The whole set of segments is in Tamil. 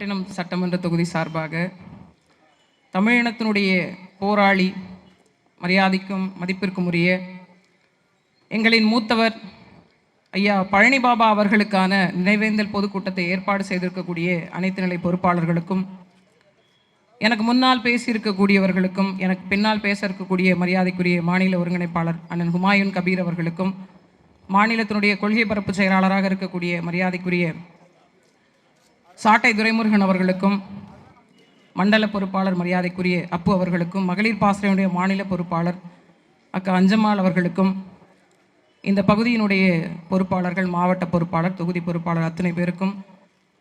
நாகப்பட்டினம் சட்டமன்ற தொகுதி சார்பாக தமிழினத்தினுடைய போராளி மரியாதைக்கும் மதிப்பிற்கும் உரிய எங்களின் மூத்தவர் ஐயா பழனி பாபா அவர்களுக்கான நினைவேந்தல் பொதுக்கூட்டத்தை ஏற்பாடு செய்திருக்கக்கூடிய அனைத்து நிலை பொறுப்பாளர்களுக்கும் எனக்கு முன்னால் பேசியிருக்கக்கூடியவர்களுக்கும் எனக்கு பின்னால் பேச இருக்கக்கூடிய மரியாதைக்குரிய மாநில ஒருங்கிணைப்பாளர் அண்ணன் ஹுமாயூன் கபீர் அவர்களுக்கும் மாநிலத்தினுடைய கொள்கை பரப்பு செயலாளராக இருக்கக்கூடிய மரியாதைக்குரிய சாட்டை துரைமுருகன் அவர்களுக்கும் மண்டல பொறுப்பாளர் மரியாதைக்குரிய அப்பு அவர்களுக்கும் மகளிர் பாசறையுடைய மாநில பொறுப்பாளர் அக்கா அஞ்சம்மாள் அவர்களுக்கும் இந்த பகுதியினுடைய பொறுப்பாளர்கள் மாவட்ட பொறுப்பாளர் தொகுதி பொறுப்பாளர் அத்தனை பேருக்கும்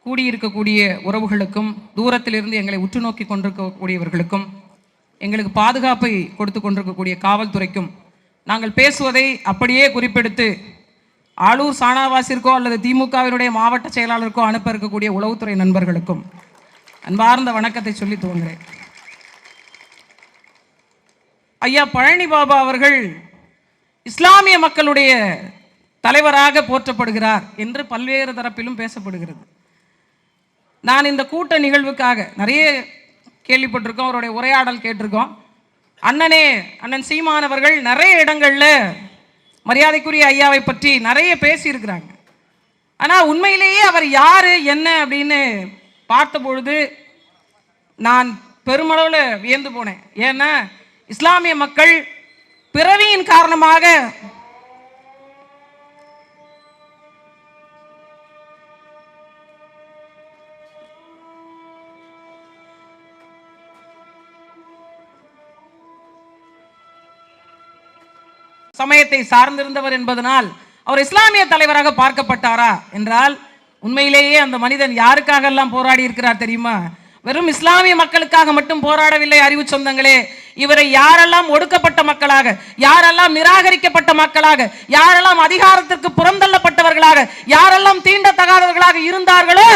கூடியிருக்கக்கூடிய உறவுகளுக்கும் தூரத்திலிருந்து எங்களை உற்று நோக்கி கொண்டிருக்கக்கூடியவர்களுக்கும் எங்களுக்கு பாதுகாப்பை கொடுத்து கொண்டிருக்கக்கூடிய காவல்துறைக்கும் நாங்கள் பேசுவதை அப்படியே குறிப்பெடுத்து ஆளூர் சாணாவாசிற்கோ அல்லது திமுகவினுடைய மாவட்ட செயலாளருக்கோ அனுப்ப இருக்கக்கூடிய உளவுத்துறை நண்பர்களுக்கும் அன்பார்ந்த வணக்கத்தை சொல்லி துவங்குகிறேன். ஐயா பழனி பாபா அவர்கள் இஸ்லாமிய மக்களுடைய தலைவராக போற்றப்படுகிறார் என்று பல்வேறு தரப்பிலும் பேசப்படுகிறது. நான் இந்த கூட்ட நிகழ்வுக்காக நிறைய கேள்விப்பட்டிருக்கோம் அவருடைய உரையாடல் கேட்டிருக்கோம். அண்ணனே அண்ணன் சீமானவர்கள் நிறைய இடங்களில் மரியாதைக்குரிய ஐயாவை பற்றி நிறைய பேசியிருக்கிறாங்க. ஆனால் உண்மையிலேயே அவர் யாரு என்ன அப்படின்னு பார்த்த பொழுது நான் பெருமளவில் வியந்து போனேன். ஏன்னா இஸ்லாமிய மக்கள் பிறவியின் காரணமாக சமயத்தை சார்ந்திருந்தவர் என்பதனால் அவர் இஸ்லாமிய தலைவராக பார்க்கப்பட்டாரா என்றால் உண்மையிலேயே அந்த மனிதன் யாருக்காக எல்லாம் போராடி இருக்கிறார் தெரியுமா? வெறும் இஸ்லாமிய மக்களுக்காக மட்டும் போராடவில்லை அறிவு சொந்தங்களே. இவரை யாரெல்லாம் ஒடுக்கப்பட்ட மக்களாக யாரெல்லாம் நிராகரிக்கப்பட்ட மக்களாக யாரெல்லாம் அதிகாரத்திற்கு புறந்தள்ளப்பட்டவர்களாக யாரெல்லாம் தீண்டத்தகாதவர்களாக இருந்தார்களோ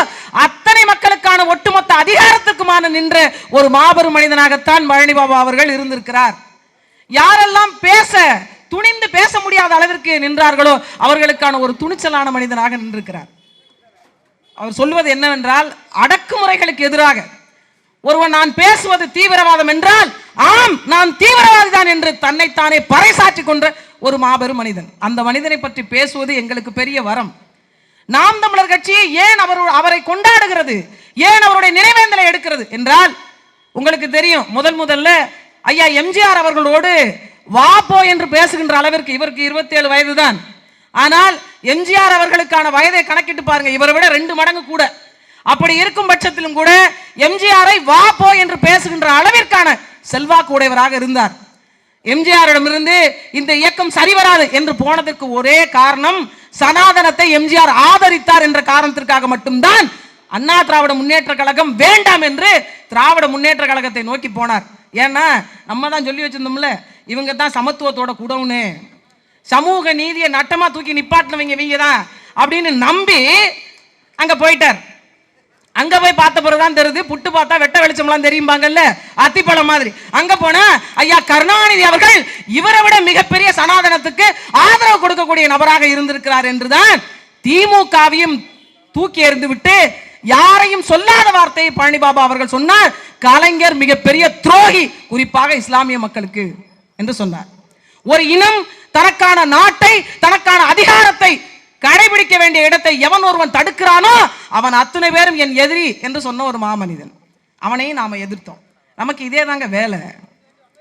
அத்தனை மக்களுக்கான ஒட்டுமொத்த அதிகாரத்துக்குமான நின்ற ஒரு மாபெரும் மனிதனாகத்தான் பழனி பாபா அவர்கள் இருந்திருக்கிறார். யாரெல்லாம் பேச துணிந்து பேச முடியாத அளவிற்கு நின்றார்களோ அவர்களுக்கான ஒரு துணிச்சலான மனிதனாக நின்றிருக்கிறார். அவர் சொல்வது என்னவென்றால் அடக்குமுறைகளுக்கு எதிராக. ஒருவன் நான் பேசுவது தீவிரவாதம் என்றால் ஆம் நான் தீவிரவாதி தான் என்று தன்னைத்தானே பறைசாற்றி கொன்ற ஒரு மாபெரும் மனிதன். அந்த மனிதனை பற்றி பேசுவது எங்களுக்கு பெரிய வரம். நாம் தமிழர் கட்சி ஏன் அவர் அவரை கொண்டாடுகிறது? ஏன் அவருடைய நினைவேந்தலை எடுக்கிறது? என்றால் உங்களுக்கு தெரியும் முதல் முதல்ல ஐயா எம்ஜிஆர் அவர்களோடு வா போ என்று பேசுகின்ற அளவிற்கு இவருக்கு இருபத்தி ஏழு வயது தான் ஆனால் எம்ஜிஆர் அவர்களுக்கான வயதை கணக்கிட்டு பாருங்க இவரை விட ரெண்டு மடங்கு கூட. அப்படி இருக்கும் பட்சத்திலும் கூட எம்ஜிஆரை வா போ என்று பேசுகின்ற அளவிற்கான செல்வாக்கு உடையவராக இருந்தார். எம்ஜிஆரிடமிருந்து இந்த இயக்கம் சரிவராது என்று போனதற்கு ஒரே காரணம் சனாதனத்தை எம்ஜிஆர் ஆதரித்தார் என்ற காரணத்திற்காக மட்டும்தான் அண்ணா திராவிட முன்னேற்ற கழகம் வேண்டாம் என்று திராவிட முன்னேற்ற கழகத்தை நோக்கி போனார். ஏன்னா நம்ம தான் சொல்லி வச்சிருந்தோம்ல இவங்க தான் சமத்துவத்தோட குடவுன்னு சமூக நீதியை நட்டமா தூக்கி நிப்பாட்டினவங்க இவங்க தான் அப்படின்னு நம்பி அங்க போயிட்டார். அங்க போய் பார்த்த பிறகுதான் தெரியுது புட்டு பார்த்தா வெட்ட வெளிச்சம்லாம் தெரியும்பாங்கல்ல அத்திப்பழம் மாதிரி. அங்க போனா ஐயா கருணாநிதி அவர்கள் இவரை விட மிகப்பெரிய சனாதனத்துக்கு ஆதரவு கொடுக்கக்கூடிய நபராக இருந்திருக்கிறார் என்றுதான் திமுகவையும் தூக்கி எறிந்து விட்டு யாரையும் சொல்லாத வார்த்தையை பழனி பாபா அவர்கள் சொன்னார். கலைஞர் மிகப்பெரிய துரோகி குறிப்பாக இஸ்லாமிய மக்களுக்கு என்று சொன்னார். ஒரு இனம் தனக்கான நாட்டை தனக்கான அதிகாரத்தை கடைபிடிக்க வேண்டிய இடத்தை எவன் ஒருவன் தடுக்கிறானோ அவன் அத்தனை பேரும் என் எதிரி என்று சொன்ன ஒரு மாமனிதன். அவனையும் நாம எதிர்த்தோம். நமக்கு இதே தாங்க வேலை.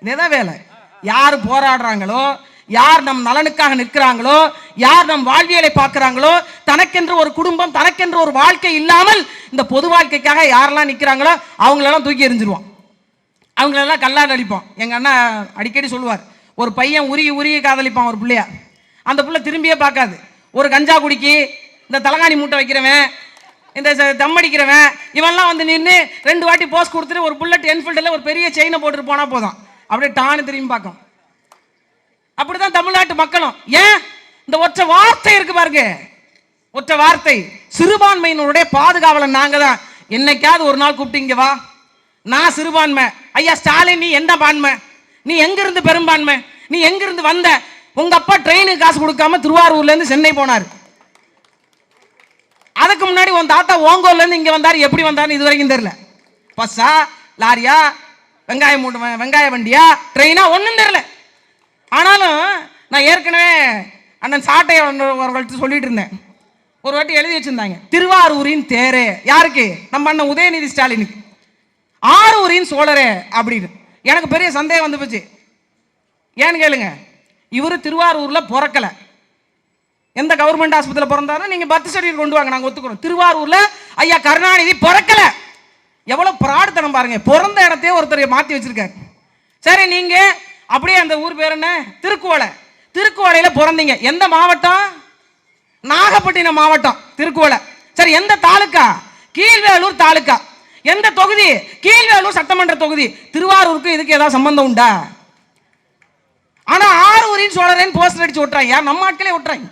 இதே தான் வேலை. யார் போராடுறாங்களோ யார் நம் நலனுக்காக நிற்கிறாங்களோ யார் நம் வாழ்வியலை பார்க்குறாங்களோ தனக்கென்று ஒரு குடும்பம் தனக்கென்று ஒரு வாழ்க்கை இல்லாமல் இந்த பொது வாழ்க்கைக்காக யாரெல்லாம் நிற்கிறாங்களோ அவங்களெல்லாம் தூக்கி எறிஞ்சிருவோம் அவங்களெல்லாம் கல்லாடு அடிப்போம் எங்கள் அண்ணா அடிக்கடி சொல்லுவார் ஒரு பையன் உருகி உருகி காதலிப்பான் ஒரு பிள்ளையா. அந்த பிள்ளை திரும்பியே பார்க்காது. ஒரு கஞ்சா குடிக்கி இந்த தலகாணி மூட்டை வைக்கிறவன் இந்த ச- தம் அடிக்கிறவன் இவன்லாம் வந்து நின்று ரெண்டு வாட்டி போஸ் கொடுத்துட்டு ஒரு புல்லட் என்ஃபீல்டில் ஒரு பெரிய செயினை போட்டுட்டு போனால் போதும். அப்படியே டான்னு திரும்பி பார்க்கும். அப்படிதான் தமிழ்நாட்டு மக்களும். ஏன்? இந்த ஒற்றை வார்த்தை இருக்கு பாருங்க. ஒற்றை வார்த்தை. சிறுபான்மையினருடைய பாதுகாவலன் நாங்க தான் என்னைக்காவது ஒரு நாள் கூப்பிட்டீங்க வா. நான் சிறுபான்மை. ஐயா ஸ்டாலின் நீ என்ன பான்மை? நீ எங்கிருந்து பெரும்பான்மை? நீ எங்கிருந்து வந்த? உங்க அப்பா ட்ரெயினுக்கு காசு கொடுக்காம திருவாரூர்ல இருந்து சென்னை போனார். அதுக்கு முன்னாடி உன் தாத்தா ஓங்கோல்ல இருந்து இங்க வந்தாரு. எப்படி வந்தாருன்னு இது வரைக்கும் தெரியல. பஸ்ஸா லாரியா வெங்காயம் மூட்டு வெங்காய வண்டியா ட்ரெயினா? ஒன்றும் தெரியல. ஆனாலும் நான் ஏற்கனவே அண்ணன் சாட்டை அவர்கள்ட்ட சொல்லிட்டு இருந்தேன். ஒரு வாட்டி எழுதி வச்சுருந்தாங்க. திருவாரூரின் தேரே. யாருக்கு? நம்ம அண்ணன் உதயநிதி ஸ்டாலினுக்கு. ஆரூரின் சோழரே அப்படின்னு. எனக்கு பெரிய சந்தேகம் வந்து போச்சு. ஏன்னு கேளுங்க. இவர் திருவாரூரில் பிறக்கல. எந்த கவர்மெண்ட் ஆஸ்பத்திரியில் பிறந்தாலும் நீங்கள் பர்த் சர்டிஃபிகேட் கொண்டு வாங்க நாங்கள் ஒத்துக்கிறோம். திருவாரூரில் ஐயா கருணாநிதி பிறக்கல. எவ்வளோ பிராடுத்தனம் பாருங்க. பிறந்த இடத்தையே ஒருத்தர் மாற்றி வச்சிருக்காரு. சரி நீங்கள் அப்படியே அந்த ஊர் பேர் என்ன? திருக்குவளை. திருக்குவளையில் பிறந்தீங்க. எந்த மாவட்டம்? நாகப்பட்டினம் மாவட்டம் திருக்குவளை. சரி எந்த தாலுக்கா? கீழ்வேலூர் தாலுக்கா. எந்த தொகுதி? கீழ்வேலூர் சட்டமன்ற தொகுதி. திருவாரூருக்கு இதுக்கு ஏதாவது சம்பந்தம் உண்டா? ஆனா ஆரூரின் சோழரன் போஸ்டர் அடிச்சு விட்டுறாங்க யார்? நம்ம ஆட்களே விட்டுறாங்க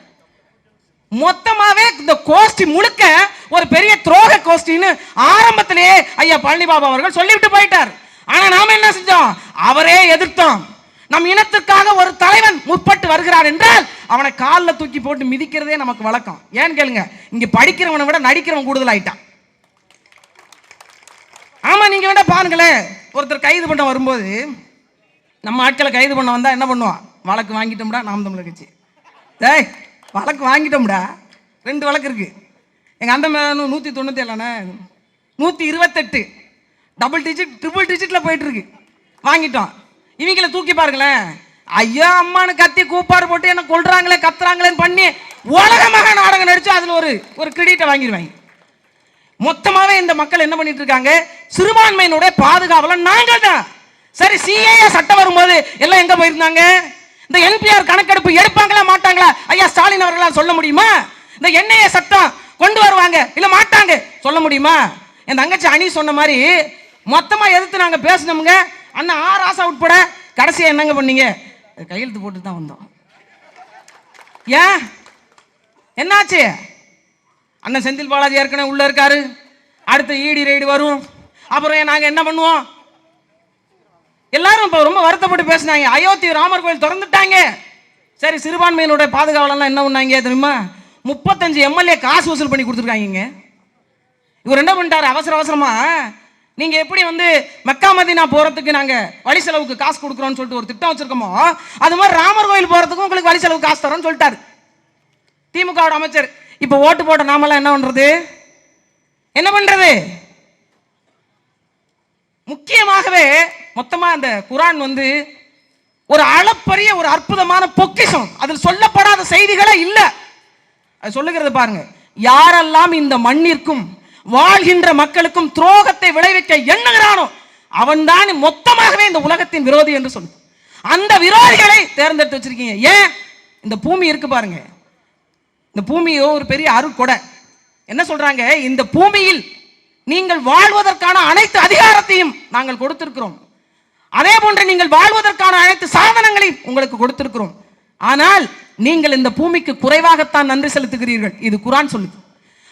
மொத்தமாவே இந்த கோஷ்டி முழுக்க ஒரு பெரிய துரோக கோஷ்டின்னு ஆரம்பத்திலேயே ஐயா பழனி பாபா அவர்கள் சொல்லிவிட்டு போயிட்டார். ஆனா நாம என்ன செஞ்சோம்? அவரே எதிர்த்தோம். நம் இனத்துக்காக ஒரு தலைவன் முற்பட்டு வருகிறார் என்றால் அவனை காலில் தூக்கி போட்டு மிதிக்கிறதே நமக்கு வழக்கம். ஏன்னு கேளுங்க? இங்க படிக்கிறவனை விட நடிக்கிறவன் கூடுதல் ஆயிட்டான் ஆமா நீங்க வேணா பாருங்களேன். ஒருத்தர் கைது பண்ண வரும்போது நம்ம ஆட்களை கைது பண்ண வந்தா என்ன பண்ணுவான்? வழக்கு வாங்கிட்டோம்டா நாம் தமிழர் கட்சி. டேய் வழக்கு வாங்கிட்டோம்டா. ரெண்டு வழக்கு இருக்கு. எங்கள் அந்த மேல நூற்றி தொண்ணூற்றி ஏழாண்ணே நூற்றி இருபத்தெட்டு டபுள் டிஜிட் ட்ரிபிள் டிஜிட்டில் போயிட்டுருக்கு வாங்கிட்டோம். இவங்களை தூக்கி பாருங்களேன். ஐயா அம்மானு கத்தி கூப்பாடு போட்டு என்ன கொள்றாங்களே கத்துறாங்களேன்னு பண்ணி உலகமாக நாடகம் நடிச்சு அதுல ஒரு ஒரு கிரெடிட்டை வாங்கிடுவாங்க மொத்தமாவே இந்த மக்கள் என்ன பண்ணிட்டு இருக்காங்க? சிறுபான்மையினுடைய பாதுகாவல நாங்கள் தான். சரி சிஏஏ சட்டம் வரும்போது எல்லாம் எங்க போயிருந்தாங்க? இந்த என்பிஆர் கணக்கெடுப்பு எடுப்பாங்களா மாட்டாங்களா? ஐயா ஸ்டாலின் அவர்களால் சொல்ல முடியுமா? இந்த என்ஐஏ சட்டம் கொண்டு வருவாங்க இல்ல மாட்டாங்க சொல்ல முடியுமா? என் தங்கச்சி அணி சொன்ன மாதிரி மொத்தமா எதிர்த்து நாங்க பேசினோமுங்க. அண்ணா ஆர் ஆசை உட்பட கடைசியாக என்னங்க பண்ணீங்க? கையெழுத்து போட்டு தான் வந்தோம். ஏன்? என்னாச்சு? அண்ணன் செந்தில் பாலாஜி ஏற்கனவே உள்ள இருக்காரு. அடுத்து ஈடி ரைடு வரும். அப்புறம் நாங்கள் என்ன பண்ணுவோம்? எல்லாரும் இப்போ ரொம்ப வருத்தப்பட்டு பேசினாங்க. அயோத்தி ராமர் கோயில் திறந்துட்டாங்க. சரி சிறுபான்மையினுடைய பாதுகாவலாம் என்ன பண்ணாங்க தெரியுமா? முப்பத்தஞ்சு எம்எல்ஏ காசு வசூல் பண்ணி கொடுத்துருக்காங்க இவர் என்ன பண்ணிட்டாரு? அவசர அவசரமா நீங்க எப்படி வந்து மக்கா மதினா போறதுக்கு நாங்க வழி செலவுக்கு காசு கொடுக்குறோம்னு சொல்லிட்டு ஒரு திட்டம் வச்சிருக்கோமோ அது மாதிரி ராமர் கோயில் போறதுக்கும் உங்களுக்கு வழி செலவுக்கு காசு தரோம்னு சொல்லிட்டாரு. திமுகவோட அமைச்சர். இப்போ ஓட்டு போட்ட நாமெல்லாம் என்ன பண்றது? என்ன பண்றது? முக்கியமாகவே மொத்தமா அந்த குரான் வந்து ஒரு அளப்பரிய ஒரு அற்புதமான பொக்கிஷம். அதில் சொல்லப்படாத செய்திகளே இல்லை. அது சொல்லுகிறது பாருங்க யாரெல்லாம் இந்த மண்ணிற்கும் வாழ்கின்ற மக்களுக்கும் துரோகத்தை விளைவிக்க எண்ணுகிறானோ அவன்தான் மொத்தமாகவே இந்த உலகத்தின் விரோதி என்று சொல்லு அந்த விரோதிகளை தேர்ந்தெடுத்து வச்சிருக்கீங்க. ஏன்? இந்த பூமி இருக்கு பாருங்க. இந்த பூமியோ ஒரு பெரிய அருக்கொடை என்ன சொல்றாங்க? இந்த பூமியில் நீங்கள் வாழ்வதற்கான அனைத்து அதிகாரத்தையும் நாங்கள் கொடுத்திருக்கிறோம். அதே போன்று நீங்கள் வாழ்வதற்கான அனைத்து சாதனங்களையும் உங்களுக்கு கொடுத்திருக்கிறோம். ஆனால் நீங்கள் இந்த பூமிக்கு குறைவாகத்தான் நன்றி செலுத்துகிறீர்கள். இது குரான் சொல்லுது.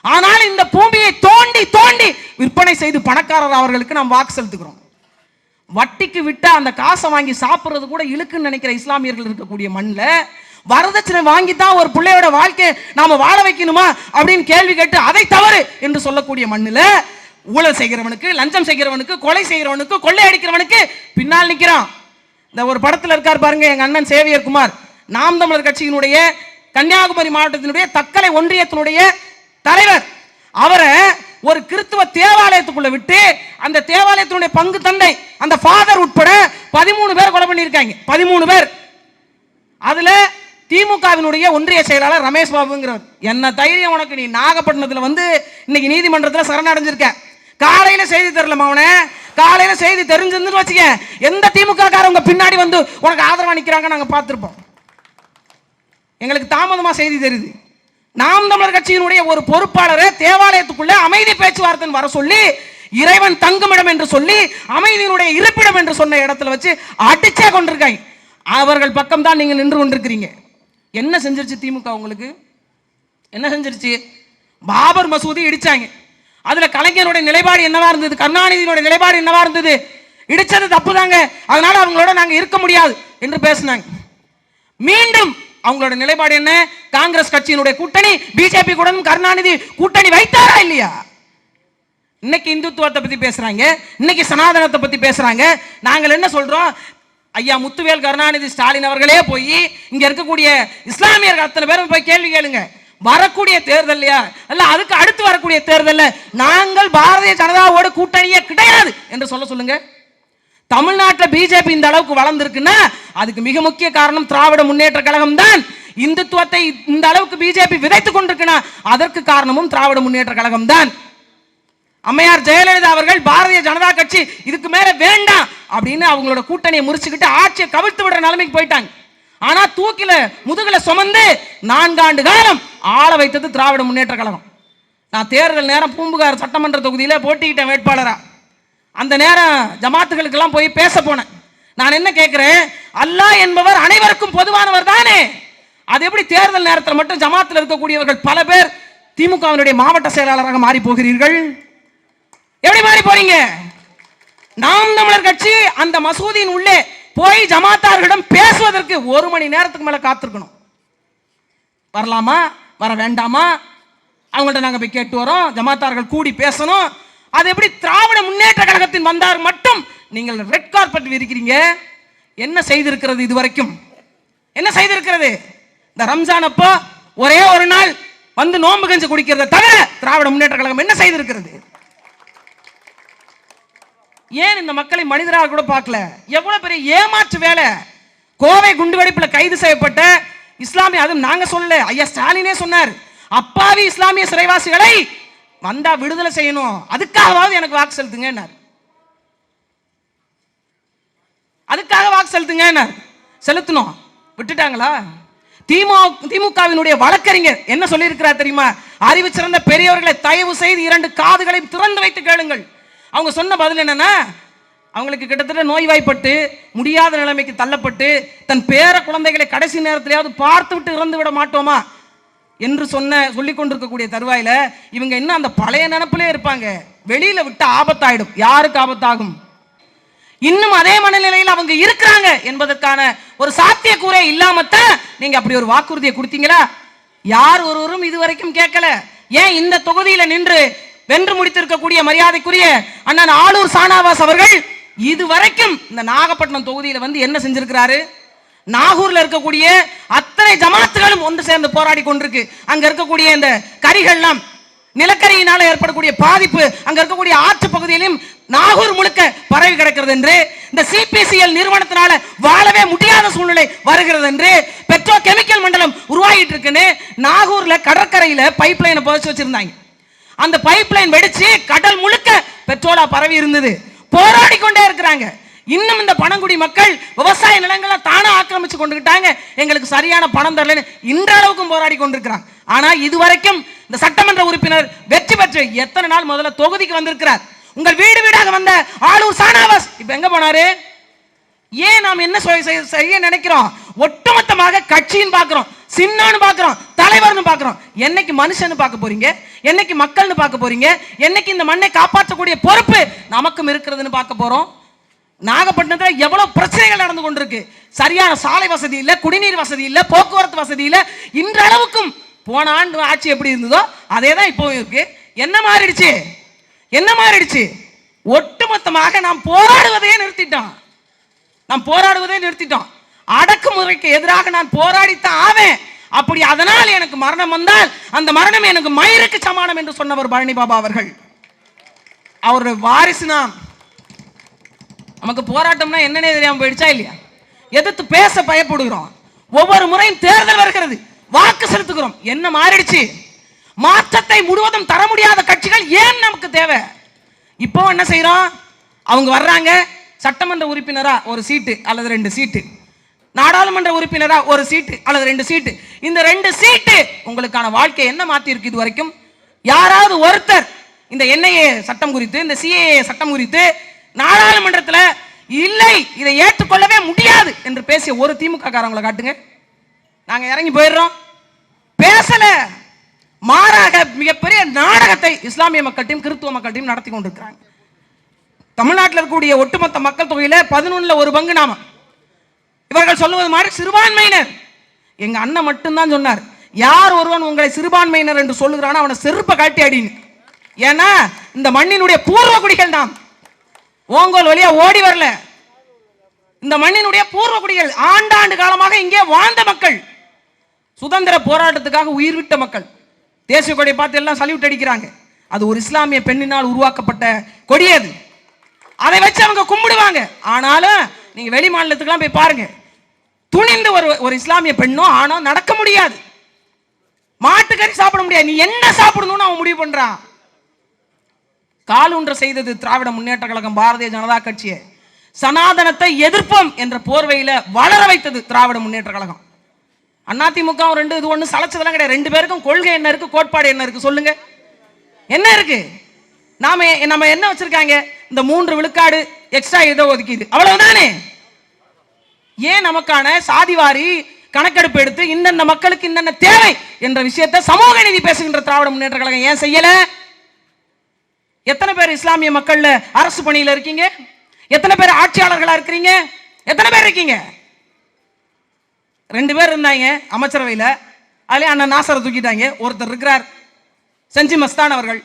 ஆனால் இந்த பூமியை தோண்டி தோண்டி விற்பனை செய்து பணக்காரர் அவர்களுக்கு நாம் வாக்கு செலுத்துகிறோம். வட்டிக்கு விட்டா அந்த காசை வாங்கி சாப்பிட்றது கூட இழுக்குன்னு நினைக்கிற இஸ்லாமியர்கள் இருக்கக்கூடிய மண்ணில் வரதட்சணை வாங்கி தான் ஒரு பிள்ளையோட வாழ்க்கையை நாம வாழ வைக்கணுமா அப்படின்னு கேள்வி கேட்டு அதை தவறு என்று சொல்லக்கூடிய மண்ணில் ஊழல் செய்கிறவனுக்கு லஞ்சம் செய்கிறவனுக்கு கொலை செய்கிறவனுக்கு கொள்ளை அடிக்கிறவனுக்கு பின்னால் நிற்கிறான் இந்த ஒரு படத்தில் இருக்கார் பாருங்க எங்க அண்ணன் சேவியர் குமார். நாம் தமிழர் கட்சியினுடைய கன்னியாகுமரி மாவட்டத்தினுடைய தக்கலை ஒன்றியத்தினுடைய தலைவர் அவரை ஒரு கிறித்துவ தேவாலயத்துக்குள்ள விட்டு அந்த தேவாலயத்தினுடைய பங்கு தந்தை அந்த ஃபாதர் உட்பட பதிமூணு பேர் கொலை பண்ணியிருக்காங்க. பதிமூணு பேர். அதுல திமுகவினுடைய ஒன்றிய செயலாளர் ரமேஷ் பாபுங்கிறவர். என்ன தைரியம் உனக்கு? நீ நாகப்பட்டினத்தில் வந்து இன்னைக்கு நீதிமன்றத்தில் சரணடைஞ்சிருக்க காலையில செய்தி தெரியல அவனை. காலையில செய்தி தெரிஞ்சிருந்துன்னு வச்சுக்க எந்த திமுக காரவங்க பின்னாடி வந்து உனக்கு ஆதரவா நிற்கிறாங்க நாங்கள் பார்த்துருப்போம். எங்களுக்கு தாமதமா செய்தி தெரியுது. நாம் தமிழர் கட்சியினுடைய ஒரு பொறுப்பாளரை தேவாலயத்துக்குள்ள அமைதி பேச்சுவார்த்தை வர சொல்லி இறைவன் தங்குமிடம் என்று சொல்லி அமைதியினுடைய இருப்பிடம் என்று சொன்ன இடத்துல வச்சு அடிச்சே கொண்டிருக்காங்க. அவர்கள் பக்கம் தான் நீங்கள் நின்று கொண்டிருக்கிறீங்க. என்ன செஞ்சிருச்சு திமுக உங்களுக்கு? என்ன செஞ்சிருச்சு? பாபர் மசூதி இடிச்சாங்க. அதுல கலைஞருடைய நிலைப்பாடு என்னவா இருந்தது? கருணாநிதியினுடைய நிலைப்பாடு என்னவா இருந்தது? இடிச்சது தப்பு தாங்க அதனால அவங்களோட நாங்க இருக்க முடியாது என்று பேசினாங்க. மீண்டும் அவங்களோட நிலைப்பாடு என்ன? காங்கிரஸ் கட்சியினுடைய கூட்டணி பிஜேபி கூட கருணாநிதி கூட்டணி வைத்தாரா இல்லையா? இன்னைக்கு இந்துத்துவத்தை பத்தி பேசுறாங்க. இன்னைக்கு சனாதனத்தை பத்தி பேசுறாங்க. நாங்கள் என்ன சொல்றோம்? ஐயா முத்துவேல் கருணாநிதி ஸ்டாலின் அவர்களே போய் இங்க இருக்கக்கூடிய இஸ்லாமியர்கள் அத்தனை பேரும் போய் கேள்வி கேளுங்க. வரக்கூடிய தேர்தல் அல்ல அதுக்கு அடுத்து வரக்கூடிய தேர்தல்ல நாங்கள் பாரதிய ஜனதாவோட கூட்டணியே கிடையாது என்று சொல்ல சொல்லுங்க. தமிழ்நாட்டில் பிஜேபி இந்த அளவுக்கு வளர்ந்துருக்குன்னா அதுக்கு மிக முக்கிய காரணம் திராவிட முன்னேற்ற கழகம் தான். இந்துத்துவத்தை இந்த அளவுக்கு பிஜேபி விதைத்துக் கொண்டிருக்குன்னா அதற்கு காரணமும் திராவிட முன்னேற்ற கழகம் தான். அம்மையார் ஜெயலலிதா அவர்கள் பாரதிய ஜனதா கட்சி இதுக்கு மேல வேண்டாம் அப்படின்னு அவங்களோட கூட்டணியை முறிச்சுக்கிட்டு ஆட்சியை கவிழ்த்து விடுற நிலைமைக்கு போயிட்டாங்க. ஆனா தூக்கில முதுகுல சுமந்து நான்காண்டு காலம் ஆள வைத்தது திராவிட முன்னேற்ற கழகம். நான் தேர்தல் நேரம் பூம்புகார் சட்டமன்ற தொகுதியில போட்டிக்கிட்டேன் வேட்பாளரா. அந்த நேரம் ஜமாத்துகளுக்கெல்லாம் போய் பேச போனேன். நான் என்ன கேட்குறேன் அல்லாஹ் என்பவர் அனைவருக்கும் பொதுவானவர் தானே. அது எப்படி தேர்தல் நேரத்தில் மட்டும் ஜமாத்தில் இருக்கக்கூடியவர்கள் பல பேர் திமுகவினுடைய மாவட்ட செயலாளராக மாறி போகிறீர்கள்? எப்படி மாறி போறீங்க? நாம் தமிழர் கட்சி அந்த மசூதியின் உள்ளே போய் ஜமாத்தார்களிடம் பேசுவதற்கு ஒரு மணி நேரத்துக்கு மேல காத்திருக்கணும். வரலாமா? வர வேண்டாமா? அவங்கள்ட்ட நாங்கள் போய் கேட்டு வரோம். ஜமாத்தார்கள் கூடி பேசணும். அது எப்படி திராவிட முன்னேற்ற கழகத்தின் வந்தார் மட்டும் நீங்கள் ரெட் கார்பெட் விரிக்கிறீங்க? என்ன செய்திருக்கிறது இதுவரைக்கும்? என்ன செய்திருக்கிறது? இந்த ரம்ஜான் அப்போ ஒரே ஒரு நாள் வந்து நோன்பு கஞ்சி குடிக்கிறத தவிர திராவிட முன்னேற்ற கழகம் என்ன செய்திருக்கிறது? ஏன் இந்த மக்களை மனிதராக கூட பார்க்கல? எவ்வளவு பெரிய ஏமாற்று வேலை? கோவை குண்டுவெடிப்பில் கைது செய்யப்பட்ட இஸ்லாமிய அதுவும் நாங்க சொல்லல ஐயா ஸ்டாலினே சொன்னார். அப்பாவி இஸ்லாமிய சிறைவாசிகளை வந்தா விடுதலை செய்யணும். அதுக்காகவாவது எனக்கு வாக்கு செலுத்துங்கன்னார். அதுக்காக வாக்கு செலுத்துங்கன்னார். செலுத்தணும். விட்டுட்டாங்களா? திமுக திமுகவினுடைய வழக்கறிஞர் என்ன சொல்லியிருக்கிறார் தெரியுமா? அறிவு சிறந்த பெரியவர்களை தயவு செய்து இரண்டு காதுகளை திறந்து வைத்து கேளுங்கள். அவங்க சொன்ன பதில் என்னன்னா அவங்களுக்கு கிட்டத்தட்ட நோய்வாய்ப்பட்டு முடியாத நிலைமைக்கு தள்ளப்பட்டு தன் பேர குழந்தைகளை கடைசி நேரத்திலேயாவது பார்த்து விட்டு இறந்து விட மாட்டோமா? என்று சொன்ன சொல்லி கொண்டிருக்கக்கூடிய தருவாயில இவங்க இன்னும் அந்த பழைய நினப்பிலே இருப்பாங்க? வெளியில விட்டு ஆபத்தாயிடும். யாருக்கு ஆபத்தாகும்? இன்னும் அதே மனநிலையில் அவங்க இருக்கிறாங்க என்பதற்கான ஒரு சாத்தியக்கூறே இல்லாமத்தான் நீங்க அப்படி ஒரு வாக்குறுதியை கொடுத்தீங்களா? யார் ஒருவரும் இதுவரைக்கும் கேட்கல. ஏன் இந்த தொகுதியில நின்று வென்று முடித்திருக்கக்கூடிய மரியாதைக்குரிய அண்ணன் ஆளூர் சானாவாஸ் அவர்கள் இதுவரைக்கும் இந்த நாகப்பட்டினம் தொகுதியில வந்து என்ன செஞ்சிருக்கிறாரு? நாகூர்ல இருக்கக்கூடிய அத்தனை ஜமாத்துகளும் ஒன்று சேர்ந்து போராடி கொண்டிருக்கு. அங்க இருக்கக்கூடிய இந்த கரிகள்லாம் நிலக்கரியினால ஏற்படக்கூடிய பாதிப்பு அங்க இருக்கக்கூடிய ஆற்று பகுதியிலும் நாகூர் முழுக்க பரவி கிடக்கிறது என்று இந்த சிபிசிஎல் நிறுவனத்தினால வாழவே முடியாத சூழ்நிலை வருகிறது என்று பெட்ரோ கெமிக்கல் மண்டலம் உருவாகிட்டு இருக்குன்னு நாகூர்ல கடற்கரையில பைப் லைனை புதைச்சு வச்சிருந்தாங்க. அந்த பைப் லைன் வெடிச்சு கடல் முழுக்க பெட்ரோலா பரவி இருந்தது. போராடி கொண்டே இருக்கிறாங்க. இன்னும் இந்த பணங்குடி மக்கள் விவசாய நிலங்களை தானே ஆக்கிரமிச்சு கொண்டுகிட்டாங்க. எங்களுக்கு சரியான பணம் தரலன்னு இன்றளவுக்கும் போராடி கொண்டிருக்கிறாங்க. ஆனா இதுவரைக்கும் இந்த சட்டமன்ற உறுப்பினர் வெற்றி பெற்று எத்தனை நாள் முதல்ல தொகுதிக்கு வந்திருக்கிறார். உங்கள் வீடு வீடாக வந்த ஆளூர் சானாவாஸ் இப்ப எங்க போனாரு? ஏன் நாம் என்ன செய்ய- செய்ய- செய்ய நினைக்கிறோம்? ஒட்டுமொத்தமாக கட்சின்னு பார்க்கிறோம் சின்னான்னு பார்க்கிறோம் தலைவர்னு பார்க்கிறோம் என்னைக்கு மனுஷன்னு பார்க்க போறீங்க? என்னைக்கு மக்கள்னு பார்க்க போறீங்க? என்னைக்கு இந்த மண்ணை காப்பாற்றக்கூடிய பொறுப்பு நமக்கும் இருக்கிறதுன்னு பார்க்க போறோம். நாகப்பட்டினத்தில் எவ்வளவு பிரச்சனைகள் நடந்து கொண்டிருக்கு. சரியான சாலை வசதி இல்லை குடிநீர் வசதி இல்லை போக்குவரத்து வசதி இல்லை. இன்றளவுக்கும் போன ஆண்டு ஆட்சி எப்படி இருந்ததோ அதே தான் இப்போ இருக்கு. என்ன மாறிடுச்சு? என்ன மாறிடுச்சு? ஒட்டுமொத்தமாக நாம் போராடுவதையே நிறுத்திட்டோம். நாம் போராடுவதே நிறுத்திட்டோம். அடக்குமுறைக்கு எதிராக நான் போராடித்தான் ஆவேன். அப்படி அதனால் எனக்கு மரணம் வந்தால் அந்த மரணம் எனக்கு மயிருக்கு சமானம் என்று சொன்னவர் பழனி பாபா அவர்கள். அவருடைய வாரிசு நான் நமக்கு போராட்டம்னா என்னன்னே தெரியாமல் போயிடுச்சா இல்லையா? எதிர்த்து பேச பயப்படுகிறோம். ஒவ்வொரு முறையும் தேர்தல் வருகிறது. வாக்கு செலுத்துகிறோம். என்ன மாறிடுச்சு? மாற்றத்தை முழுவதும் தர முடியாத கட்சிகள் ஏன் நமக்கு தேவை? இப்போ என்ன செய்யறோம் அவங்க வர்றாங்க. சட்டமன்ற உறுப்பினரா ஒரு சீட்டு அல்லது ரெண்டு சீட்டு. நாடாளுமன்ற உறுப்பினரா ஒரு சீட்டு அல்லது ரெண்டு சீட்டு. இந்த ரெண்டு சீட்டு உங்களுக்கான வாழ்க்கை என்ன மாத்தி இருக்கு இது வரைக்கும் யாராவது ஒருத்தர் இந்த என்ஐஏ சட்டம் குறித்து இந்த சிஏஏ சட்டம் குறித்து நாடாளுமன்றத்தில் இல்லை இதை ஏற்றுக்கொள்ளவே முடியாது என்று பேசிய ஒரு திமுக காரங்களை காட்டுங்க. நாங்கள் இறங்கி போயிடுறோம். பேசல. மாறாக மிகப்பெரிய நாடகத்தை இஸ்லாமிய மக்கள்கிட்டையும் கிறிஸ்துவ மக்கள்கிட்டையும் நடத்தி கொண்டிருக்கிறாங்க. தமிழ்நாட்டில் இருக்கக்கூடிய ஒட்டுமொத்த மக்கள் தொகையில பதினொன்னுல ஒரு பங்கு நாம. இவர்கள் சொல்லுவது மாதிரி சிறுபான்மையினர். எங்க அண்ணன் மட்டும்தான் சொன்னார் யார் ஒருவன் உங்களை சிறுபான்மையினர் என்று சொல்லுகிறானோ அவனை செருப்பை காட்டி அடின்னு. ஏன்னா இந்த மண்ணினுடைய பூர்வ குடிகள் தான் ஓங்கோல் வழியா ஓடி வரல. இந்த மண்ணினுடைய பூர்வ குடிகள் ஆண்டாண்டு காலமாக இங்கே வாழ்ந்த மக்கள். சுதந்திர போராட்டத்துக்காக உயிர் விட்ட மக்கள். தேசிய கொடியை பார்த்து எல்லாம் சல்யூட் அடிக்கிறாங்க. அது ஒரு இஸ்லாமிய பெண்ணினால் உருவாக்கப்பட்ட கொடி அது. அதை வச்சு அவங்க கும்பிடுவாங்க. ஆனாலும் நீங்க வெளி மாநிலத்துக்குலாம் போய் பாருங்க. துணிந்து ஒரு ஒரு இஸ்லாமிய பெண்ணோ ஆணோ நடக்க முடியாது. மாட்டுக்கறி சாப்பிட முடியாது. நீ என்ன சாப்பிடணும்னு அவன் முடிவு பண்றான். காலூன்ற செய்தது திராவிட முன்னேற்ற கழகம் பாரதிய ஜனதா கட்சியை. சனாதனத்தை எதிர்ப்போம் என்ற போர்வையில் வளர வைத்தது திராவிட முன்னேற்ற கழகம். அதிமுக ரெண்டு இது ஒன்று சளைச்சதெல்லாம் கிடையாது. ரெண்டு பேருக்கும் கொள்கை என்ன இருக்கு கோட்பாடு என்ன இருக்கு சொல்லுங்க. என்ன இருக்கு? நாம நம்ம என்ன வச்சிருக்காங்க? இந்த மூன்று விழுக்காடு எக்ஸ்ட்ரா இதை ஒதுக்கிது. அவ்வளவுதானே? ஏன் நமக்கான சாதிவாரி கணக்கெடுப்பு எடுத்து இன்னென்ன மக்களுக்கு இன்னென்ன தேவை என்ற விஷயத்தை சமூக நீதி பேசுகின்ற திராவிட முன்னேற்ற கழகம் ஏன் செய்யலை? எத்தனை பேர் இஸ்லாமிய மக்கள்ல அரசு பணியில் இருக்கீங்க? எத்தனை பேர் ஆட்சியாளர்களாக இருக்கிறீங்க? எத்தனை பேர் இருக்கீங்க? ரெண்டு பேர் இருந்தாங்க அமைச்சரவையில். அதிலே அண்ணன் நாசரை தூக்கிட்டாங்க. ஒருத்தர் இருக்கிறார் செஞ்சி மஸ்தான் அவர்கள்.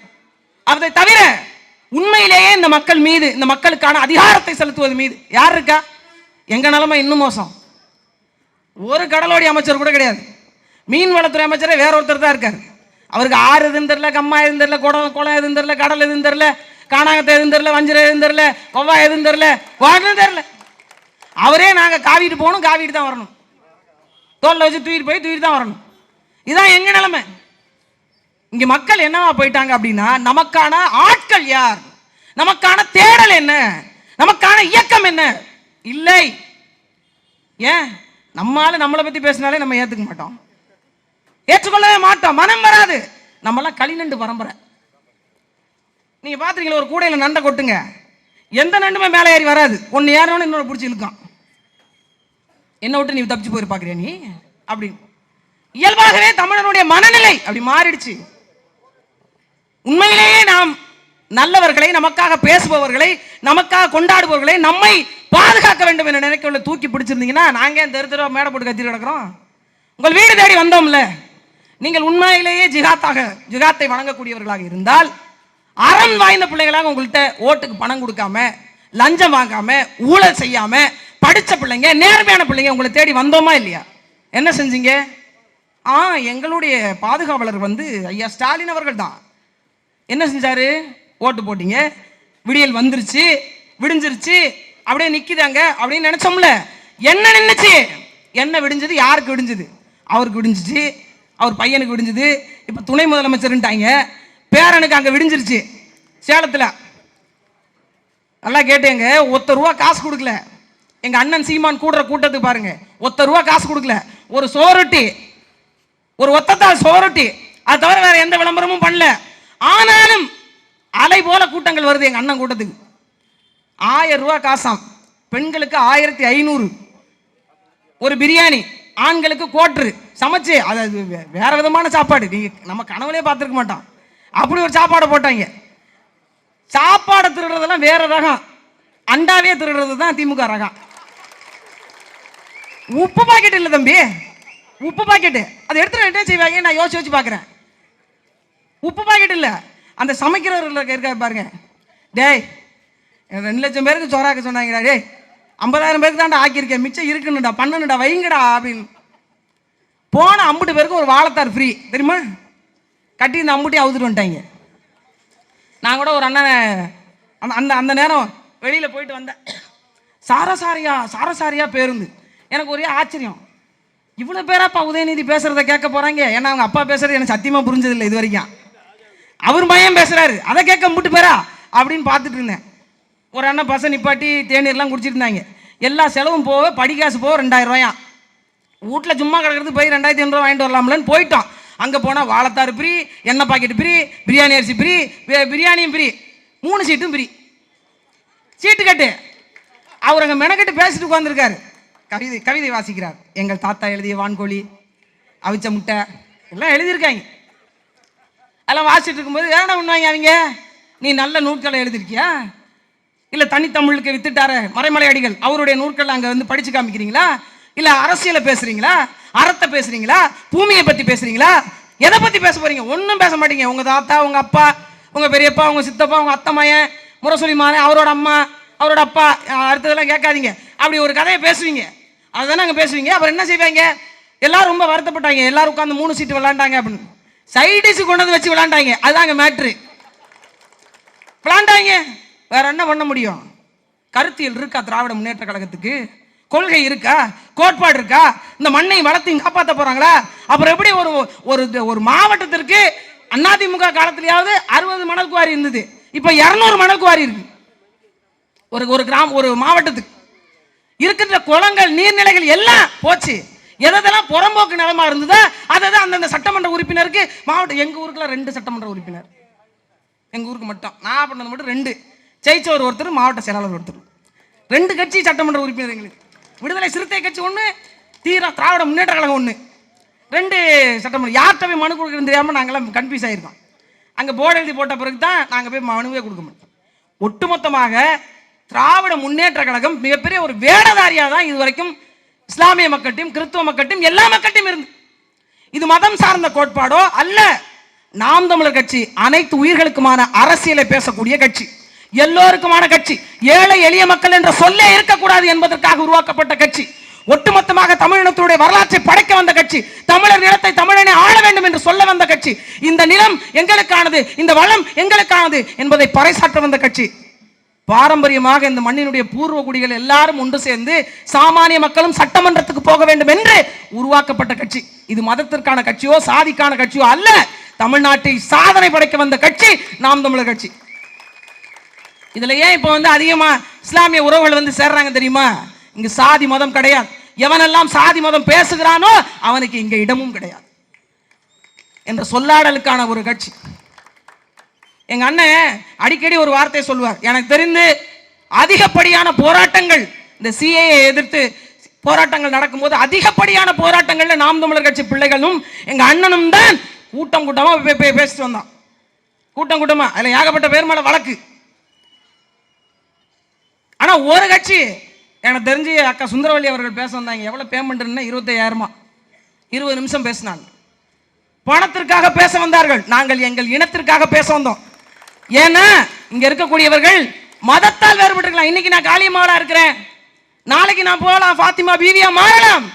அதை தவிர உண்மையிலேயே இந்த மக்கள் மீது இந்த மக்களுக்கான அதிகாரத்தை செலுத்துவது மீது யார் இருக்கா? எங்க நிலைமை இன்னும் மோசம். ஒரு கடலோடி அமைச்சர் கூட கிடையாது. மீன் வளத்துறை அமைச்சரே வேற ஒருத்தர் தான் இருக்காரு. அவருக்கு ஆறு எதுவும் தெரில கம்மா எதுவும் தெரில குடம் குளம் எதுவும் தெரில கடல் எதுவும் தெரில காணாங்கத்தை எதுவும் தெரில வஞ்சிரம் எதுவும் தெரில கொவ்வா எதுவும் தெரில ஒன்றும் தெரில அவரே நாங்கள் காவிட்டு போகணும் காவிட்டு தான் வரணும். தோலில் வச்சு தூக்கிட்டு போய் தூக்கிட்டு தான் வரணும். இதுதான் எங்கள் நிலைமை. இங்கே மக்கள் என்னவா போயிட்டாங்க அப்படின்னா நமக்கான ஆட்கள் யார்? நமக்கான தேடல் என்ன? நமக்கான இயக்கம் என்ன? இல்லை. ஏன்? நம்மால நம்மளை பற்றி பேசினாலே நம்ம ஏற்றுக்க மாட்டோம். ஏற்றுக்கொள்ளவே மாட்டோம். மனம் வராது. நம்மலாம் களிநண்டு பரம்பரை. நீங்கள் பாத்துறீங்களா ஒரு கூடையில் நண்டை கொட்டுங்க. எந்த நண்டுமே மேலே ஏறி வராது. ஒன்று ஏறணும் இன்னொரு பிடிச்சி இழுக்கும். என்ன விட்டு நீ தப்பிச்சு போய் பார்க்குறியா நீ? அப்படின்னு. இயல்பாகவே தமிழனுடைய மனநிலை அப்படி மாறிடுச்சு. உண்மையிலேயே நாம் நல்லவர்களை நமக்காக பேசுபவர்களை நமக்காக கொண்டாடுபவர்களை நம்மை பாதுகாக்க வேண்டும் என்ற நினைக்கல தூக்கி பிடிச்சிருந்தீங்கன்னா நாங்கள் தெரு தெருவா மேடை போட்டு கத்திட்டு கிடக்கிறோம்? உங்கள் வீடு தேடி வந்தோம்ல. நீங்கள் உண்மையிலேயே ஜிகாத்தாக ஜிகாத்தை வணங்கக்கூடியவர்களாக இருந்தால் அறம் வாய்ந்த பிள்ளைகளாக உங்கள்கிட்ட ஓட்டுக்கு பணம் கொடுக்காம லஞ்சம் வாங்காம ஊழல் செய்யாம படித்த பிள்ளைங்க நேர்மையான பிள்ளைங்க உங்களை தேடி வந்தோமா இல்லையா? என்ன செஞ்சீங்க? ஆ எங்களுடைய பாதுகாவலர் வந்து ஐயா ஸ்டாலின் அவர்கள் தான். என்ன செஞ்சாரு? ஓட்டு போட்டீங்க. விடியல் வந்துருச்சு விடிஞ்சிருச்சு அப்படியே நிற்கிதாங்க அப்படின்னு நினைச்சோம்ல. என்ன நின்றுச்சு என்ன விடிஞ்சது? யாருக்கு விடிஞ்சது? அவருக்கு விடிஞ்சிச்சு. அவர் பையனுக்கு விடிஞ்சது. இப்போ துணை முதலமைச்சர்ன்ட்டாங்க. பேரனுக்கு அங்கே விடிஞ்சிருச்சு. சேலத்தில். நல்லா கேட்டேங்க. ஒத்த ரூபா காசு கொடுக்கல. எங்கள் அண்ணன் சீமான் கூடுற கூட்டத்துக்கு பாருங்க. ஒத்த ரூபா காசு கொடுக்கல. ஒரு சோரொட்டி ஒரு ஒத்தத்தால் சோரொட்டி அது தவிர வேற எந்த விளம்பரமும் பண்ணல. ஆனாலும் அலை போல கூட்டங்கள் வருது எங்கள் அண்ணன் கூட்டத்துக்கு. ஆயிரம் ரூபா காசாம். பெண்களுக்கு ஆயிரத்தி ஐநூறு. ஒரு பிரியாணி. ஆண்களுக்கு கோட்ரு சமைச்சு. அது வே- வேற விதமான சாப்பாடு. நீங்கள் நம்ம கனவுலே பார்த்துருக்க மாட்டோம். அப்படி ஒரு சாப்பாடை போட்டாங்க. சாப்பாடை திருடுறதெல்லாம் வேற ரகம். அண்டாவே திருடுறது தான் திமுக ரகம். உப்பு பாக்கெட் இல்லை தம்பி. உப்பு பாக்கெட்டு அதை எடுத்துட்டு என்ன செய்வாங்க? நான் யோசிச்சு வச்சு பார்க்குறேன் உப்பு பாக்கெட் இல்லை. அந்த சமைக்கிறவர்கள் இருக்காரு பாருங்க. டேய் ரெண்டு லட்சம் பேருக்கு சோறாக்க சொன்னாங்கடா. டேய் ஐம்பதாயிரம் பேருக்கு தான்டா ஆக்கியிருக்கேன். மிச்சம் இருக்குன்னுடா பண்ணணுடா வைங்கடா அப்படின்னு. போன அம்புட்டு பேருக்கு ஒரு வாழைத்தார் ஃப்ரீ தெரியுமா? கட்டி இந்த அம்புட்டி அவுத்துட்டு வந்துட்டாங்க. நான் கூட ஒரு அண்ணனை அந்த அந்த அந்த நேரம் வெளியில் போயிட்டு வந்தேன். சாரசாரியா சாரசாரியா பேருந்து. எனக்கு ஒரே ஆச்சரியம். இவ்வளோ பேராப்பா உதயநிதி பேசுகிறத கேட்க போறாங்க. ஏன்னா அவங்க அப்பா பேசுறது எனக்கு சத்தியமாக புரிஞ்சதில்லை இது வரைக்கும் அவர் பையன் பேசுகிறாரு அதை கேட்க முட்டு பேரா? அப்படின்னு பார்த்துட்டு இருந்தேன். ஒரு அண்ணன் பசங்க நிப்பாட்டி தேநீர்லாம் குடிச்சிட்டு இருந்தாங்க. எல்லா செலவும் போக படிக்காசு போக ரெண்டாயிரம் ரூபாயா? வீட்டில் சும்மா கிடக்கிறது போய் ரெண்டாயிரத்தி ஐநூறுவா வாங்கிட்டு வரலாம்லன்னு போயிட்டோம். அங்கே போனால் வாழைத்தாறு ஃப்ரீ எண்ணெய் பாக்கெட் ஃப்ரீ பிரியாணி அரிசி ஃப்ரீ பிரியாணியும் ஃப்ரீ மூணு சீட்டும் ஃப்ரீ சீட்டு கட்டு. அவர் அங்கே மெனக்கட்டு பேசிட்டு உட்காந்துருக்காரு கவிதை கவிதை வாசிக்கிறார். எங்கள் தாத்தா எழுதிய வான்கோழி அவிச்ச முட்டை எல்லாம் எழுதியிருக்காங்க. அதெல்லாம் வாசிட்டு இருக்கும்போது வேணா பண்ணுவாங்க அவங்க? நீ நல்ல நூல்களை எழுதிருக்கியா இல்லை தனித்தமிழுக்கு வித்துட்டார மறைமலை அடிகள் அவருடைய நூற்கள் அங்கே வந்து படிச்சு காமிக்கிறீங்களா? இல்லை அரசியலை பேசுறீங்களா? அறத்தை பேசுறீங்களா? பூமியை பத்தி பேசுறீங்களா? எதை பத்தி பேச போறீங்க? ஒன்றும் பேச மாட்டீங்க. உங்க தாத்தா உங்க அப்பா உங்க பெரியப்பா உங்க சித்தப்பா உங்க அத்தை மயன் முரசொலி மாறன் அவரோட அம்மா அவரோட அப்பா அடுத்ததெல்லாம் கேட்காதீங்க. அப்படி ஒரு கதையை பேசுவீங்க. அதுதானே அங்கே பேசுவீங்க. அப்புறம் என்ன செய்வாங்க? எல்லாரும் ரொம்ப வருத்தப்பட்டாங்க. எல்லாரும் உட்காந்து மூணு சீட்டு விளாண்டாங்க அப்படின்னு. சைடிஸ் கொண்டு வந்து வச்சு விளாண்டாங்க. அதுதான் அங்கே மேட்ரு விளாண்டாங்க. வேற என்ன பண்ண முடியும்? கருத்தியல் இருக்கா திராவிட முன்னேற்ற கழகத்துக்கு? கொள்கை இருக்கா? கோட்பாடு இருக்கா? இந்த மண்ணை வளர்த்தையும் காப்பாற்ற போறாங்களா? அப்புறம் எப்படி ஒரு ஒரு ஒரு மாவட்டத்திற்கு அதிமுக காலத்திலேயாவது அறுபது மணல் குவாரி இருந்தது. இப்போ இரநூறு மணல் குவாரி இருக்கு. ஒரு ஒரு கிராமம் ஒரு மாவட்டத்துக்கு. இருக்கின்ற குளங்கள் நீர்நிலைகள் எல்லாம் போச்சு. எதெல்லாம் புறம்போக்கு நிலமா இருந்ததோ அதை தான் அந்தந்த சட்டமன்ற உறுப்பினருக்கு மாவட்டம் எங்கள் ஊருக்குலாம் ரெண்டு சட்டமன்ற உறுப்பினர். எங்கள் ஊருக்கு மட்டும். நான் பண்ணது மட்டும் ரெண்டு. ஜெயிச்சவர் ஒருத்தர் மாவட்ட செயலாளர் ஒருத்தர். ரெண்டு கட்சி சட்டமன்ற உறுப்பினர் எங்களுக்கு. விடுதலை சிறுத்தை கட்சி ஒன்று தீரா திராவிட முன்னேற்ற கழகம் ஒன்று ரெண்டு சட்டமன்ற யார்கிட்ட போய் மனு கொடுக்குறது தெரியாமல் நாங்களாம் கன்ஃபியூஸ் ஆகிருக்கோம் அங்கே போர்டு எழுதி போட்ட பிறகு தான் நாங்கள் போய் மனுவே கொடுக்க மாட்டோம் ஒட்டுமொத்தமாக திராவிட முன்னேற்ற கழகம் மிகப்பெரிய ஒரு வேடதாரியாக தான் இது வரைக்கும் இஸ்லாமிய மக்கள்கிட்டையும் கிறிஸ்துவ மக்கள்கிட்டையும் எல்லா மக்கள்கிட்டையும் இருந்து. இது மதம் சார்ந்த கோட்பாடோ அல்ல நாம் தமிழர் கட்சி அனைத்து உயிர்களுக்குமான அரசியலை பேசக்கூடிய கட்சி. எல்லோருக்குமான கட்சி. ஏழை எளிய மக்கள் என்ற சொல்லே இருக்கக்கூடாது என்பதற்காக உருவாக்கப்பட்ட கட்சி. ஒட்டுமொத்தமாக தமிழினத்துடைய வரலாற்றை படைக்க வந்த கட்சி தமிழர் நிலத்தை தமிழனை ஆள வேண்டும் என்று சொல்ல வந்த கட்சி இந்த நிலம் எங்களுக்கானது இந்த வளம் எங்களுக்கானது என்பதை பறைசாற்ற வந்த கட்சி. பாரம்பரியமாக இந்த மண்ணினுடைய பூர்வ குடிகள் எல்லாரும் ஒன்று சேர்ந்து சாமானிய மக்களும் சட்டமன்றத்துக்கு போக வேண்டும் என்று உருவாக்கப்பட்ட கட்சி. இது மதத்திற்கான கட்சியோ சாதிக்கான கட்சியோ அல்ல. தமிழ்நாட்டை சாதனை படைக்க வந்த கட்சி நாம் தமிழர் கட்சி. இதுல ஏன் இப்போ வந்து அதிகமா இஸ்லாமிய உறவுகள் வந்து சேர்றாங்க தெரியுமா? இங்க சாதி மதம் கிடையாது. எவனெல்லாம் சாதி மதம் பேசுகிறானோ அவனுக்கு இங்க இடமும் கிடையாது. என்ற சொல்லாடலுக்கான ஒரு கட்சி. எங்க அண்ணன் அடிக்கடி ஒரு வார்த்தை சொல்லுவார். எனக்கு தெரிந்து அதிகப்படியான போராட்டங்கள் இந்த சிஏஏ எதிர்த்து போராட்டங்கள் நடக்கும்போது அதிகப்படியான போராட்டங்கள்ல நாம் தமிழர் கட்சி பிள்ளைகளும் எங்க அண்ணனும் தான் கூட்டம் கூட்டமா பேசிட்டு வந்தான். கூட்டம் கூட்டமா. அதுல ஏகப்பட்ட பேர் மேல வழக்கு. ஆனா ஒரு கட்சி எனக்கு தெரிஞ்சு அக்கா சுந்தரவல்லி அவர்கள் பேச வந்தாங்க. எவ்வளவு பேமெண்ட்னா இருபத்தையாயிரமா. இருபது நிமிஷம் பேசினாங்க. பணத்திற்காக பேச வந்தார்கள். நாங்கள் எங்கள் இனத்திற்காக பேச வந்தோம். ஏன்னா இங்க இருக்கக்கூடியவர்கள் மதத்தால் வேறுபட்டிருக்கலாம். இன்னைக்கு நான் காளியம்மாவா இருக்கிறேன். நாளைக்கு நான் போகலாம். ஃபாத்திமா பீவியா மாறலாம்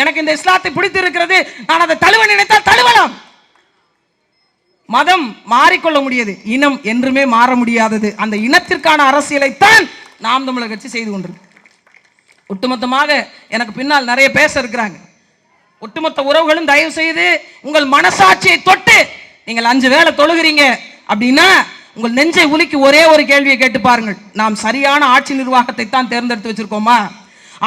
எனக்கு இந்த இஸ்லாத்தை பிடித்து இருக்கிறது நான் அதை தழுவ நினைத்தால் தழுவலாம். மதம் மாறிக்கொள்ள முடியாது. இனம் என்றுமே மாற முடியாதது. அந்த இனத்திற்கான அரசியலைத்தான் நாம் தமிழர் கட்சி செய்து கொண்டிருக்கு. ஒட்டுமொத்தமாக எனக்கு பின்னால் நிறைய பேச இருக்கிறாங்க. ஒட்டுமொத்த உறவுகளும் தயவு செய்து உங்கள் மனசாட்சியை தொட்டு நீங்கள் அஞ்சு வேலை தொழுகிறீங்க அப்படின்னா உங்கள் நெஞ்சை உலுக்கி ஒரே ஒரு கேள்வியை கேட்டு பாருங்கள். நாம் சரியான ஆட்சி நிர்வாகத்தை தான் தேர்ந்தெடுத்து வச்சிருக்கோமா?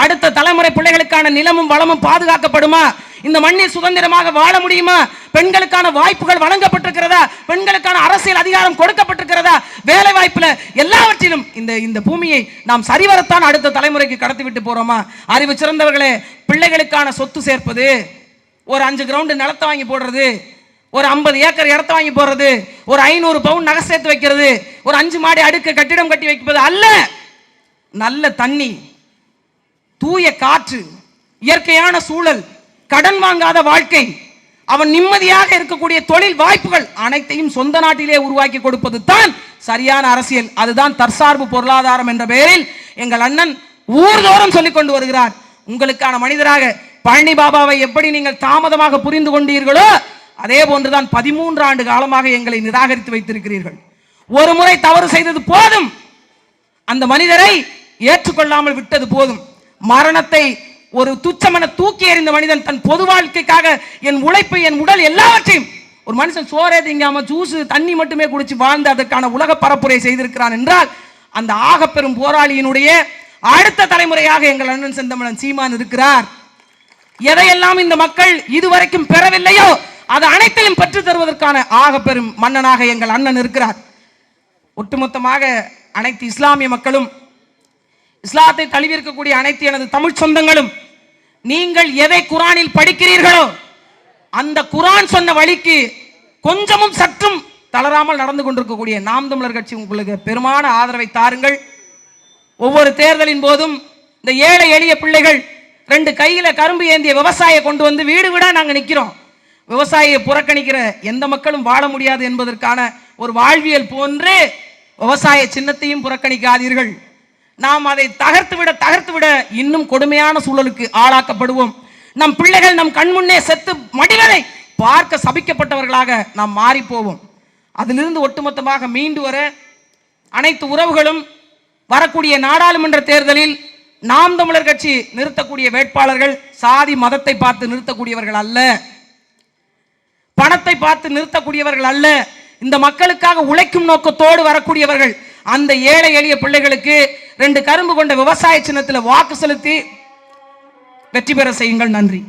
அடுத்த தலைமுறை பிள்ளைகளுக்கான நிலமும் வளமும் பாதுகாக்கப்படுமா? இந்த மண்ணில் சுதந்திரமாக வாழ முடியுமா? பெண்களுக்கான வாய்ப்புகள் வழங்கப்பட்டிருக்கிறதா? பெண்களுக்கான அரசியல் அதிகாரம் கொடுக்கப்பட்டிருக்கிறதா? வேலை வாய்ப்புல எல்லாவற்றிலும் இந்த இந்த பூமியை நாம் சரிவரத்தான் அடுத்த தலைமுறைக்கு கடத்தி விட்டு போறோமா? அறிவு சிறந்தவர்களே பிள்ளைகளுக்கான சொத்து சேர்ப்பது ஒரு அஞ்சு கிரவுண்டு நிலத்தை வாங்கி போடுறது ஒரு ஐம்பது ஏக்கர் இடத்த வாங்கி போடுறது ஒரு ஐநூறு பவுன் நகை சேர்த்து வைக்கிறது ஒரு அஞ்சு மாடி அடுக்கு கட்டிடம் கட்டி வைப்பது அல்ல. நல்ல தண்ணி தூய காற்று இயற்கையான சூழல் கடன் வாங்காத வாழ்க்கை. அவன் நிம்மதியாக இருக்கக்கூடிய தொழில் வாய்ப்புகள் அனைத்தையும் சொந்த நாட்டிலே உருவாக்கி கொடுப்பது தான் சரியான அரசியல். அதுதான் தற்சார்பு பொருளாதாரம் என்ற பெயரில் எங்கள் அண்ணன் ஊர்தோறும் சொல்லிக் கொண்டு வருகிறார். உங்களுக்கான மனிதராக பழனி பாபாவை எப்படி நீங்கள் தாமதமாக புரிந்து கொண்டீர்களோ அதே போன்றுதான் பதிமூன்று ஆண்டு காலமாக எங்களை நிராகரித்து வைத்திருக்கிறீர்கள். ஒரு முறை தவறு செய்தது போதும். அந்த மனிதரை ஏற்றுக்கொள்ளாமல் விட்டது போதும். மரணத்தை ஒரு துச்சமன தூக்கி எறிந்த மனிதன் தன் பொது வாழ்க்கைக்காக என் உழைப்பு என் உடல் எல்லாவற்றையும் ஒரு மனுஷன் சோறே திங்காம ஜூஸ் தண்ணி மட்டுமே குடிச்சு வாழ்ந்து அதற்கான உலக பரப்புரை செய்திருக்கிறான் என்றால் அந்த ஆகப்பெரும் போராளியினுடைய அடுத்த தலைமுறையாக எங்கள் அண்ணன் செந்தமிழன் சீமான் இருக்கிறார். எதையெல்லாம் இந்த மக்கள் இதுவரைக்கும் பெறவில்லையோ அது அனைத்தையும் பெற்று தருவதற்கான ஆகப்பெரும் மன்னனாக எங்கள் அண்ணன் இருக்கிறார். ஒட்டுமொத்தமாக அனைத்து இஸ்லாமிய மக்களும் இஸ்லாத்தை தழுவியிருக்கக்கூடிய அனைத்து எனது தமிழ் சொந்தங்களும் நீங்கள் எதை குரானில் படிக்கிறீர்களோ அந்த குரான் சொன்ன வழிக்கு கொஞ்சமும் சற்றும் தளராமல் நடந்து கொண்டிருக்கக்கூடிய நாம் தமிழர் கட்சி உங்களுக்கு பெருமான ஆதரவை தாருங்கள். ஒவ்வொரு தேர்தலின் போதும் இந்த ஏழை எளிய பிள்ளைகள் ரெண்டு கையில கரும்பு ஏந்திய விவசாயியை கொண்டு வந்து வீடு வீடா நாங்க நிக்கிறோம். விவசாயியை புறக்கணிக்கிற எந்த மக்களும் வாழ முடியாது என்பதற்கான ஒரு வாழ்வியல் போன்று விவசாய சின்னத்தையும் புறக்கணிக்காதீர்கள். நாம் அதை தகர்த்துவிட தகர்த்துவிட இன்னும் கொடுமையான சூழலுக்கு ஆளாக்கப்படுவோம். நம் பிள்ளைகள் நம் கண்முன்னே செத்து மடிவதை பார்க்க சபிக்கப்பட்டவர்களாக நாம் மாறி போவோம் அதிலிருந்து ஒட்டுமொத்தமாக மீண்டு வர அனைத்து உறவுகளும் வரக்கூடிய நாடாளுமன்ற தேர்தலில் நாம் தமிழர் கட்சி நிறுத்தக்கூடிய வேட்பாளர்கள் சாதி மதத்தை பார்த்து நிறுத்தக்கூடியவர்கள் அல்ல. பணத்தை பார்த்து நிறுத்தக்கூடியவர்கள் அல்ல. இந்த மக்களுக்காக உழைக்கும் நோக்கத்தோடு வரக்கூடியவர்கள் அந்த ஏழை எளிய பிள்ளைகளுக்கு ரெண்டு கரும்பு கொண்ட விவசாய சின்னத்தில் வாக்கு செலுத்தி வெற்றி பெற செய்யுங்கள். நன்றி.